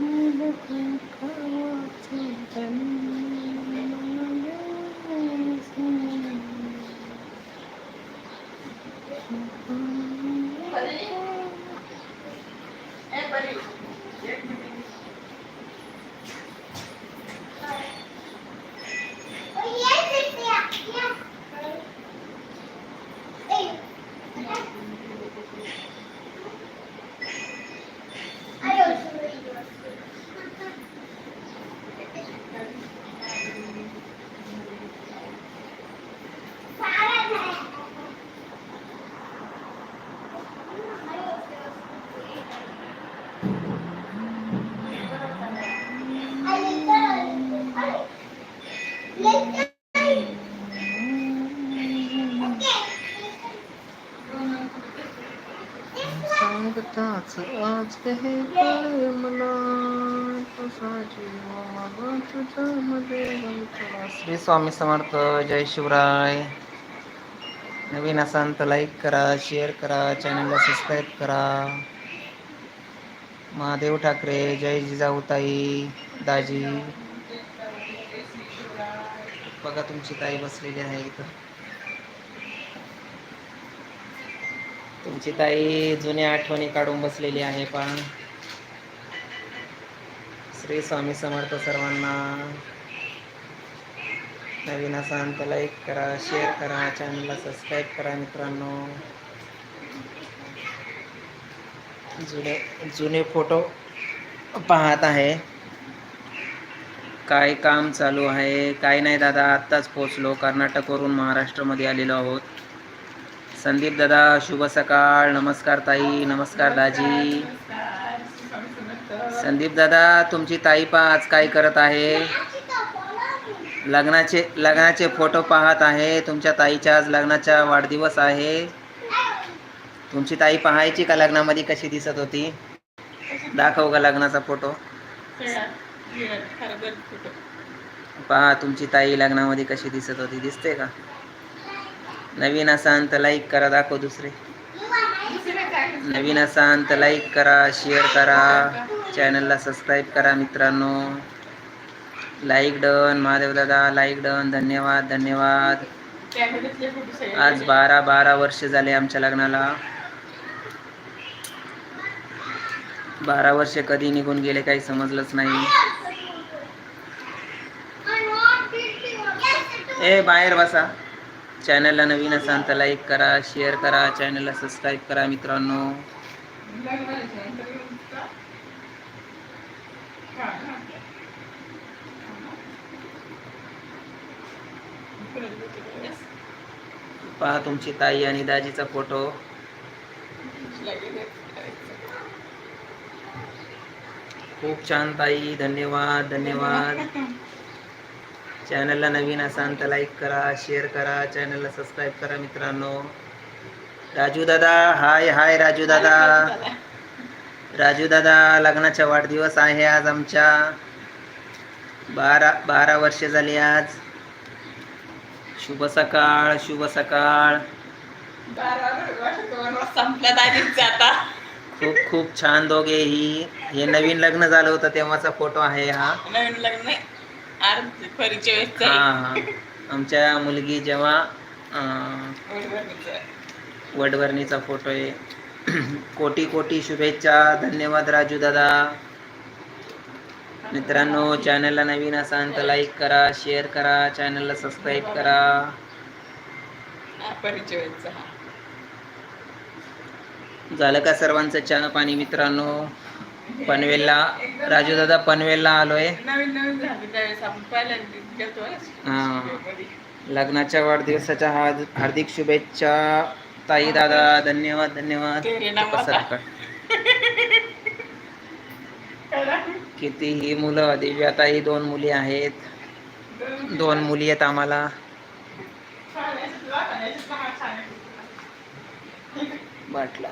Mm-hmm. आज हे मला तुझा तुझ्यामध्ये श्री स्वामी समर्थ जय शिवराय. नवीन असाल तर लाईक करा शेअर करा चॅनलला सबस्क्राईब करा. महादेव ठाकरे जय जिजाऊताई दाजी. बघा तुमची ताई बसलेली आहे इथं. तुमची ताई जुन्या आठवणी काढून बसलेली आहे पण श्री स्वामी समर्थ सर्वांना नवीन असाल तर लाईक करा शेअर करा चॅनलला सबस्क्राईब करा मित्रांनो. जुने जुने फोटो पाहत आहे. काय काम चालू आहे काय नाही दादा आत्ताच पोचलो कर्नाटकवरून महाराष्ट्रामध्ये आलेलो आहोत. संदीप दादा शुभ सकाळ नमस्कार ताई नमस्कार दाजी. संदीप दादा तुमची ताई पा आज काय करत आहे? लग्नाचे लग्नाचे फोटो पाहत आहे. तुमच्या ताईच्या आज लग्नाचा वाढदिवस आहे. तुमची ताई पाहायची का लग्नामध्ये कशी दिसत होती? दाखव का लग्नाचा फोटो. पहा तुमची ताई लग्नामध्ये कशी दिसत होती? दिसते का? नवीन असाल तर लाईक करा दाखव दुसरे. नवीन असाल तर लाईक करा शेअर करा. चॅनलला सबस्क्राईब करा मित्रांनो. लाईक डन महादेव दादा. लाईक डन धन्यवाद धन्यवाद. आज बारा बारा वर्ष झाले आमच्या लग्नाला. बारा वर्ष कधी निघून गेले काही समजलंच नाही. ए बाहेर बसा. चॅनलला नवीन असाल तर लाईक करा शेअर करा चॅनलला सबस्क्राईब करा मित्रांनो. पहा तुमची ताई आणि दाजीचा फोटो खूप छान ताई धन्यवाद धन्यवाद. चॅनलला नवीन असाल तर लाईक करा शेअर करा चॅनलला सबस्क्राईब करा मित्रांनो. राजू दादा हाय हाय राजू दादा. राजू दादा. लग्नाचा वाढदिवस आहे आज आमच्या. बारा बारा वर्ष झाली आज. शुभ सकाळ शुभ सकाळ. खूप खूप छान दोघे ही हे नवीन लग्न झालं होतं तेव्हाचा फोटो आहे हा. नवीन लग्न परिचय हा. हा आमच्या मुलगी जेव्हा अं. वडवर्णीचा फोटो आहे कोटी कोटी शुभेच्छा धन्यवाद राजू दादा मित्रांनो चॅनलला नवीन असाल तर लाईक करा शेअर करा चॅनलला सबस्क्राईब करा. झालं का सर्वांचं चहा पाणी मित्रांनो पनवेलला. राजू दादा पनवेलला आलोय. नवीन नवीन झाली त्यावेळेस आपण पहिल्यांदा गेलतो ना. हा. शिबिरमध्ये. लग्नाच्या वाढदिवसाच्या हार्द- हार्दिक शुभेच्छा. ताई दादा धन्यवाद धन्यवाद. तेरे कसं? किती ही मुलं दिव्याताई दोन मुली आहेत. दोन मुली आहेत आम्हाला. बाटला.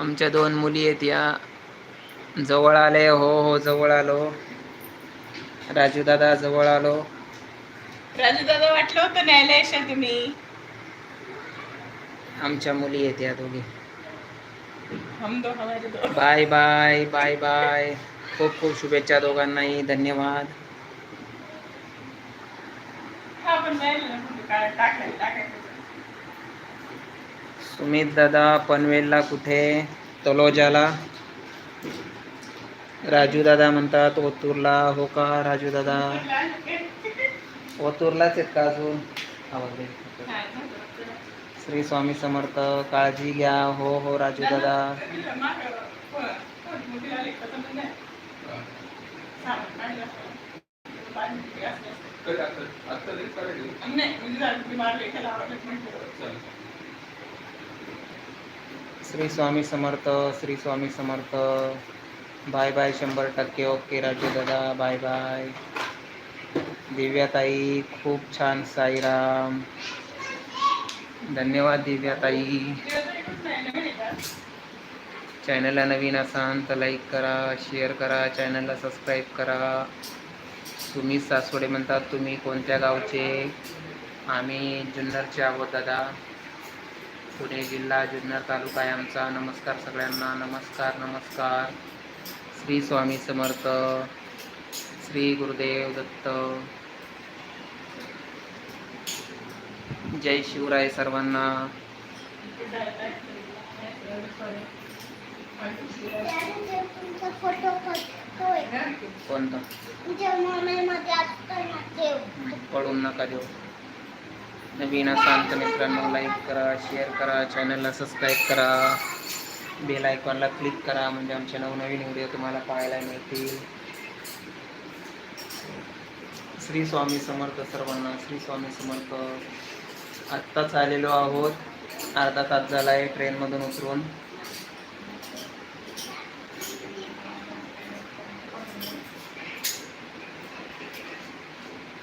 आमच्या दोन मुली आहेत या जवळ आले हो हो जवळ आलो. राजू दादा जवळ आलो. राजू दादा वाटलं होतं न्यायला येशाल तुम्ही? आमच्या मुली आहेत या दोघी. हम दो हमारे दो. Bye bye bye bye. खूप खूप शुभेच्छा दोघांनाही. धन्यवाद. हा टाकायला टाकायचं सुमित दादा पनवेलला कुठे? तलोजाला राजू दादा म्हणतात ओतूरला. हो का राजू दादा? ओतूरलाच आहेत का अजून? श्री स्वामी समर्थ काळजी घ्या. हो हो राजू दादा. श्री स्वामी समर्थ श्री स्वामी समर्थ. बाय बाय शंभर टक्के. ओके राजू दादा बाय बाय. दिव्याताई खूप छान साईराम. धन्यवाद दिव्याताई. चॅनलला नवीन असाल तर लाईक करा शेअर करा चॅनलला सबस्क्राईब करा. तुम्ही सासवडे म्हणतात तुम्ही कोणत्या गावचे? आम्ही जुन्नरचे आहोत दादा. पुणे जिल्हा जुन्नर तालुका आहे आमचा. नमस्कार सगळ्यांना. नमस्कार नमस्कार. श्री स्वामी समर्थ श्री गुरुदेव दत्त. जय शिवराय सर्वांना. कोणतं? पडून नका देऊ. नवीन असाल तर मित्रांनो लाईक करा शेअर करा चॅनलला सबस्क्राईब करा. बेल आयकॉनला क्लिक करा म्हणजे आमचे नवनवीन व्हिडिओ तुम्हाला पाहायला मिळतील. श्री स्वामी समर्थ सर्वांना श्री स्वामी समर्थ. आत्ताच आलेलो आहोत. अर्धा तास झाला आहे ट्रेनमधून उतरून.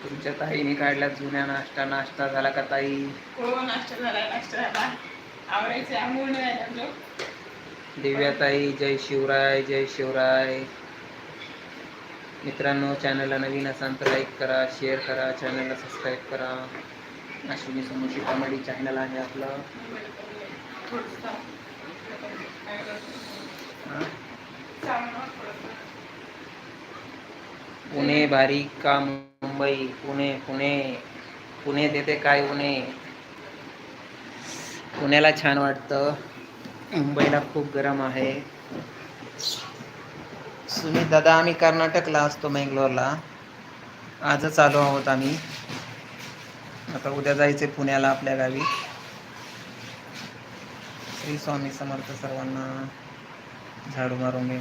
तुमच्या ताईने काढल्या जुन्या नाश्ता नाश्ता झाला का ताई? हो नाश्ता झाला नाश्ता झाला. आवडायचं आंघोळ नाही लागलो. दिव्याताई जय शिवराय जय शिवराय. मित्रांनो चॅनलला नवीन असाल तर लाईक करा शेअर करा चॅनलला सबस्क्राईब करा. अश्विनी समोशी कॉमेडी चॅनल आहे आपलं? पुणे भारी का मुंबई पुणे पुणे पुणे देते काय पुणे पुण्याला छान वाटतं. मुंबईला खूप गरम आहे. सुमित दादा आम्ही कर्नाटकला असतो मेंगलोरला. आजच आलो आहोत आम्ही. आता उद्या जायचे पुण्याला आपल्या गावी. श्री स्वामी समर्थ सर्वांना झाडू मारून घे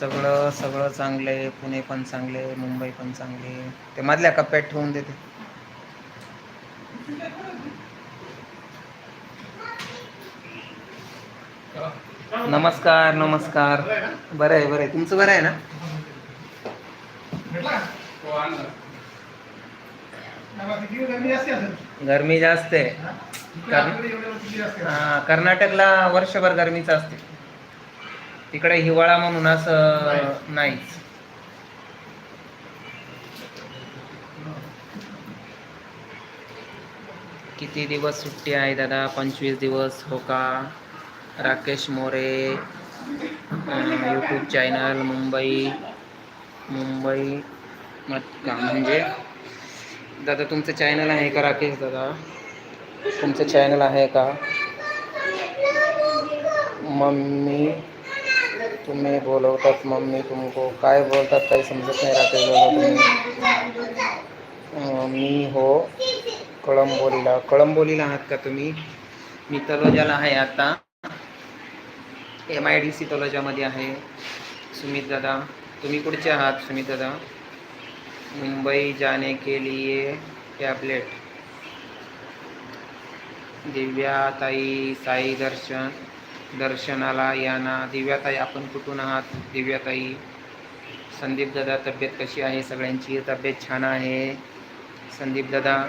सगळं सगळं चांगलं आहे. पुणे पण चांगले मुंबई पण चांगली आहे. ते मधल्या कप्प्यात ठेवून देते. नमस्कार नमस्कार. बरं आहे बरं आहे. तुमचं बरं आहे ना? गरमी जास्त आहे. कर्न- कर्नाटकला वर्षभर गरमीच असते. तिकडे हिवाळा म्हणून असं नाहीच. किती दिवस सुट्टी आहे दादा? पंचवीस दिवस हो का? राकेश मोरे यूट्यूब चॅनल मुंबई मुंबई मत का म्हणजे? दादा तुमचं चॅनल आहे का राकेश दादा? तुमचं चॅनल आहे का? मम्मी तुम्ही बोलवतात मम्मी तुमको काय बोलतात काही समजत नाही राकेश तुम्ही मी हो कळंबोलीला. कळंबोलीला आहात का तुम्ही? मी तलोजाला आहे आता. एम आय डी सी तलोजामध्ये आहे. सुमित दादा तुम्ही कुठचे आहात सुमित दादा? मुंबई जाने के लिए टॅबलेट दिव्याताई साई दर्शन. दर्शनाला या ना दिव्याताई आपण कुठून आहात? दिव्याताई संदीप दादा तब्येत कशी आहे? सगळ्यांची तब्येत छान आहे. संदीप दादा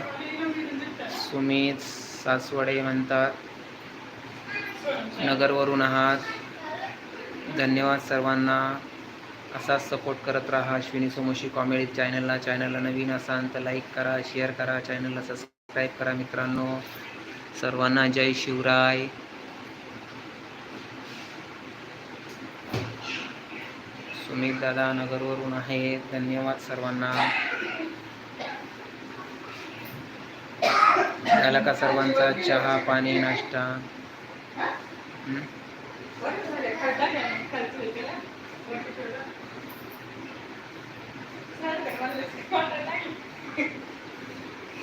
सुमित सासवडे म्हणतात. नगरवरून आहात. धन्यवाद सर्वांना. असाच सपोर्ट करत राहा. अश्विनी सोमोशी कॉमेडी चॅनलला चॅनलला नवीन असाल तर लाईक करा शेअर करा. चॅनलला सबस्क्राईब करा मित्रांनो. सर्वांना जय शिवराय. सुमित दादा नगरवरून आहे. धन्यवाद सर्वांना. झाला का सर्वांचा चहा पाणी नाश्ता?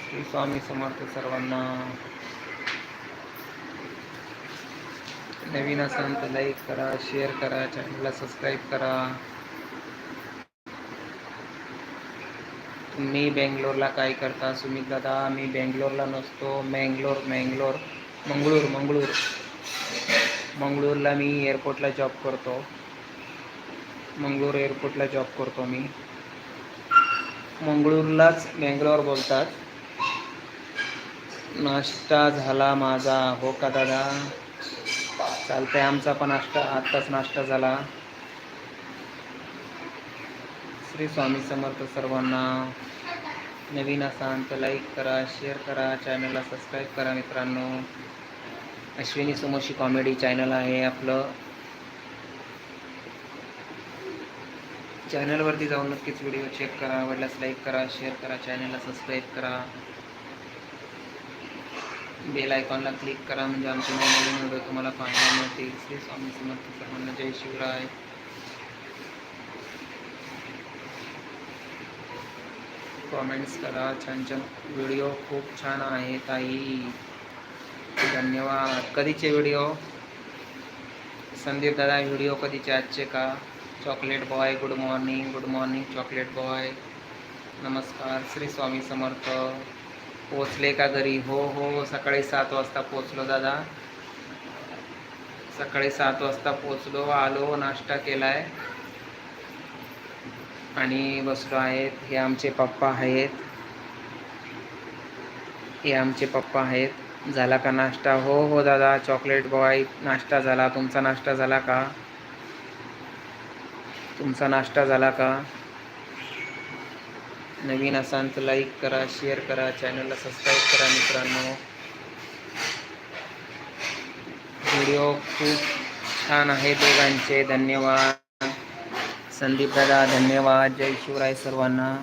श्री स्वामी समर्थ सर्वांना. नवीन असाल तर लाईक करा शेअर करा चॅनलला सबस्क्राईब करा. मी बेंगलोरला काय करता? सुमित दादा मी बेंगलोरला नसतो. मँगलोर मँगलोर मंगळूर मंगळूर. मंगळूरला मी एअरपोर्टला जॉब करतो. मंगळूर एअरपोर्टला जॉब करतो मी. मंगळूरलाच बेंगलोर बोलतात. नाश्ता झाला माझा. हो का दादा? चालतंय आमचा पण नाश्ता आत्ताच नाश्ता झाला. श्री स्वामी समर्थ सर्वांना. नवीन असाल तर लाईक करा शेअर करा चॅनलला सबस्क्राईब करा मित्रांनो. अश्विनी समोशी कॉमेडी चॅनल आहे आपलं. चॅनलवरती जाऊन नक्कीच व्हिडिओ चेक करा आवडल्यास लाईक करा शेअर करा चॅनलला सबस्क्राईब करा. बेल आयकॉनला क्लिक करा म्हणजे आमचे नवीन व्हिडिओ तुम्हाला पाहायला मिळतील. श्री स्वामी समर्थ सर्वांना जय शिवराय. कॉमेंट्स करा. छान छान व्हिडिओ खूप छान आहे ताई. धन्यवाद. कधीचे व्हिडिओ संदीप दादा व्हिडिओ कधीचे? आजचे का? Chocolate boy good morning good morning chocolate boy नमस्कार श्री स्वामी समर्थ. पोचले का घरी? हो हो सकाळी सात वाजता पोचलो दादा. सकाळी सात वाजता पोचलो आलो नाश्ता केला आहे आणि बसलो आहेत. हे आमचे पप्पा आहेत. हे आमचे पप्पा आहेत. झाला का नाश्ता? हो हो दादा. चॉकलेट बॉय नाश्ता झाला. तुमचा नाश्ता झाला का? तुमचा नाश्ता झाला का? नवीन असाल तर लाईक करा शेअर करा चॅनलला सबस्क्राईब करा मित्रांनो. व्हिडिओ खूप छान आहे दोघांचे. धन्यवाद. संदीप दादा धन्यवाद. जय शिवराय सर्वांना.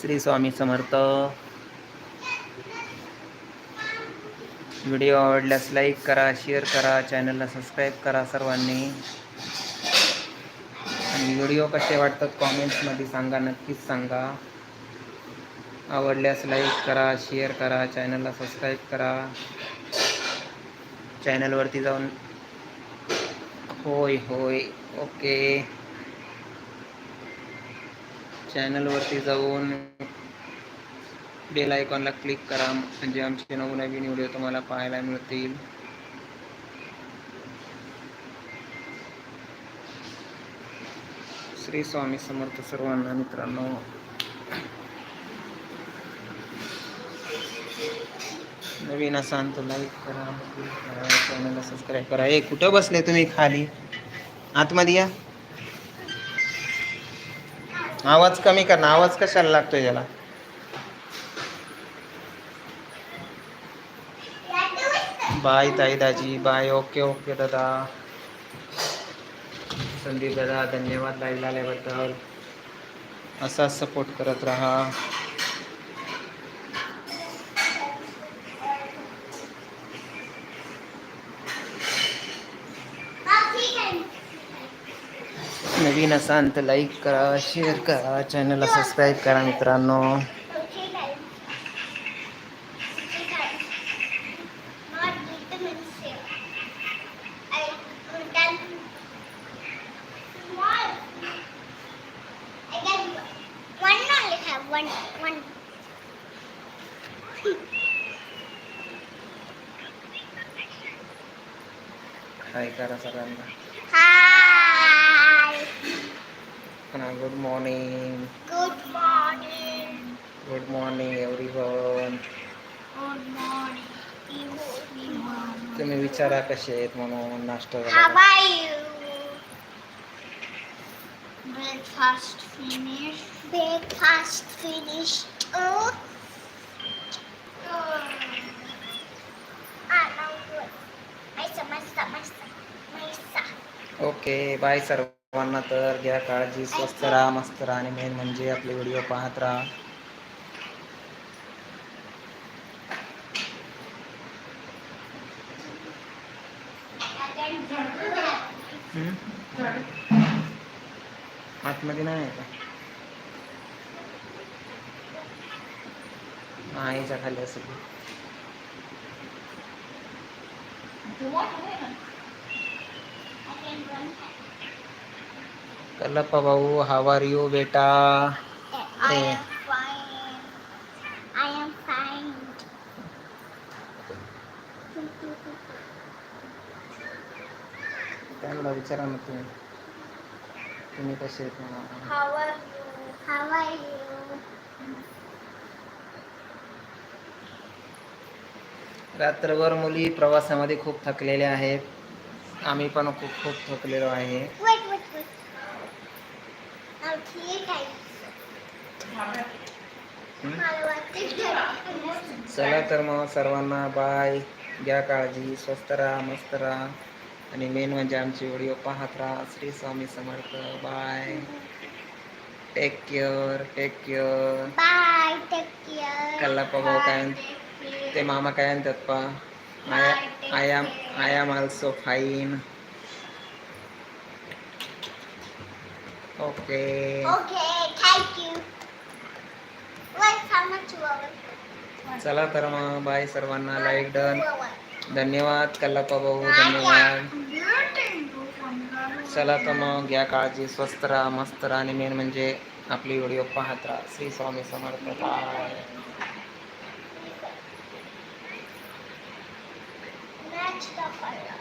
श्री स्वामी समर्थ. व्हिडिओ आवडल्यास लाईक करा शेअर करा चॅनलला सबस्क्राईब करा सर्वांनी. आणि व्हिडिओ कसे वाटतात कॉमेंट्समध्ये सांगा नक्कीच सांगा. आवडल्यास लाईक करा शेअर करा चॅनलला सबस्क्राईब करा. चॅनलवरती जाऊन होय होय. ओके. चॅनलवरती जाऊन बेल आयकॉनला क्लिक करा. म्हणजे आमचे नवनवीन व्हिडिओ तुम्हाला पाहायला मिळतील. श्री स्वामी समर्थ सर्वांना मित्रांनो. नवीन असाल तर लाईक करा चॅनलला सबस्क्राईब करा. ए कुठं बसले तुम्ही खाली? आतमध्ये या. आवाज कमी कर ना आवाज कशाला लागतोय त्याला बाय ताई दाजी बाय. ओके ओके दादा. संदीप दादा धन्यवाद. लाईव्ह आल्याबद्दल. असाच सपोर्ट करत राहा हा ठीक आहे नवीन असाल तर लाईक करा शेअर करा चॅनलला सबस्क्राईब करा मित्रांनो. काय करा सगळ्यांना. Good morning Good morning. Good morning everyone Good morning. Good morning. तुम्ही विचारा कसे आहेत म्हणून नाश्ता How झाला are you? Breakfast finished. Breakfast finished. Oh. Ah, now good. Maisa, maisa, maisa, maisa. Okay bye सर्व सर्वांना तर घ्या काळजी स्वस्त राहा मस्त राहा आणि मेन म्हणजे आपले व्हिडिओ पाहत राहा. आतमध्ये नाही का? आईच्या खाली असेल कल्लप्पा भाऊ हाव आर यू बेटा I am fine. I am fine. त्यांना विचारा ना तुम्ही तुम्ही कसे आहेत म्हणा. How are you? How are you? रात्रभर मुली प्रवासामध्ये खूप थकलेल्या आहेत आम्ही पण खूप खूप थकलेलो आहे Wait, wait, wait. चला तर मग सर्वांना बाय घ्या काळजी स्वस्त राहा मस्त राहा. आणि मेन म्हणजे आमचे व्हिडिओ पाहत राहा. Shri Swami Samarth. Bye take care take care care. Kallappa भाऊ काय? ते मामा काय म्हणतात पा I I am I am also fine okay? चला तर मग बाय सर्वांना लाईक डन. धन्यवाद कल्लाप्पा भाऊ धन्यवाद. चला तर मग घ्या काळजी स्वस्त राहा मस्त राहा आणि मेन म्हणजे आपली व्हिडिओ पाहत राहा. Shri Swami Samarth. Bye the color.